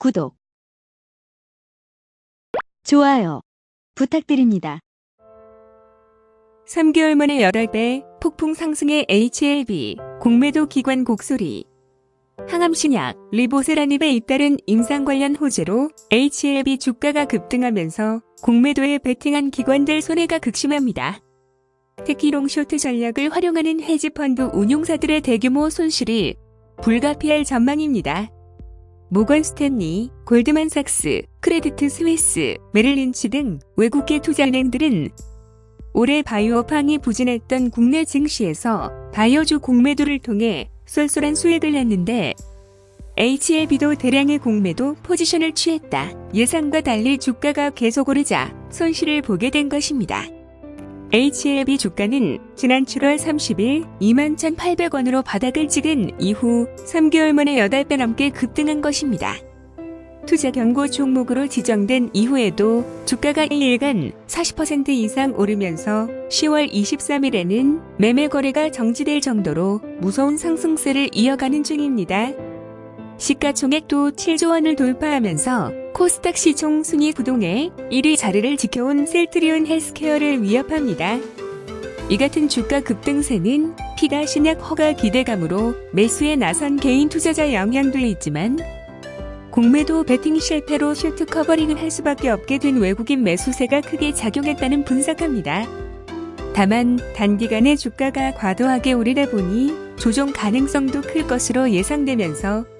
구독, 좋아요 부탁드립니다. 3개월 만에 8배 폭풍 상승의 HLB 공매도 기관 곡소리 항암신약 리보세라닙에 잇따른 임상 관련 호재로 HLB 주가가 급등하면서 공매도에 베팅한 기관들 손해가 극심합니다. 특히 롱쇼트 전략을 활용하는 헤지펀드 운용사들의 대규모 손실이 불가피할 전망입니다. 모건 스탠리, 골드만삭스, 크레디트 스위스, 메릴린치 등 외국계 투자은행들은 올해 바이오 팡이 부진했던 국내 증시에서 바이오주 공매도를 통해 쏠쏠한 수익을 냈는데 HLB도 대량의 공매도 포지션을 취했다. 예상과 달리 주가가 계속 오르자 손실을 보게 된 것입니다. HLB 주가는 지난 7월 30일 21,800원으로 바닥을 찍은 이후 3개월 만에 8배 넘게 급등한 것입니다. 투자 경고 종목으로 지정된 이후에도 주가가 1일간 40% 이상 오르면서 10월 23일에는 매매 거래가 정지될 정도로 무서운 상승세를 이어가는 중입니다. 시가총액도 7조 원을 돌파하면서 코스닥 시총 순위 구동에 1위 자리를 지켜온 셀트리온 헬스케어를 위협합니다. 이 같은 주가 급등세는 피가 신약 허가 기대감으로 매수에 나선 개인 투자자 영향도 있지만 공매도 베팅 실패로 슈트 커버링을 할 수밖에 없게 된 외국인 매수세가 크게 작용했다는 분석합니다. 다만 단기간에 주가가 과도하게 오르다 보니 조정 가능성도 클 것으로 예상되면서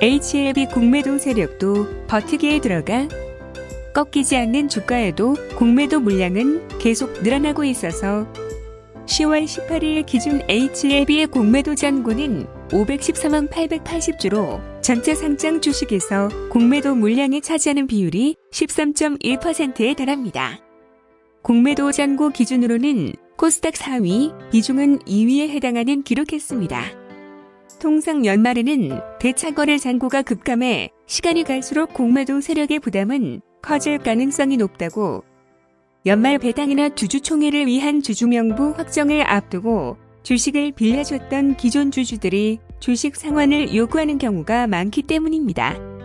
HLB 공매도 세력도 버티기에 들어가 꺾이지 않는 주가에도 공매도 물량은 계속 늘어나고 있어서 10월 18일 기준 HLB의 공매도 잔고는 514만 880주로 전체 상장 주식에서 공매도 물량이 차지하는 비율이 13.1%에 달합니다. 공매도 잔고 기준으로는 코스닥 4위, 비중은 2위에 해당하는 기록했습니다. 통상 연말에는 대차거래 잔고가 급감해 시간이 갈수록 공매도 세력의 부담은 커질 가능성이 높다고 연말 배당이나 주주총회를 위한 주주명부 확정을 앞두고 주식을 빌려줬던 기존 주주들이 주식 상환을 요구하는 경우가 많기 때문입니다.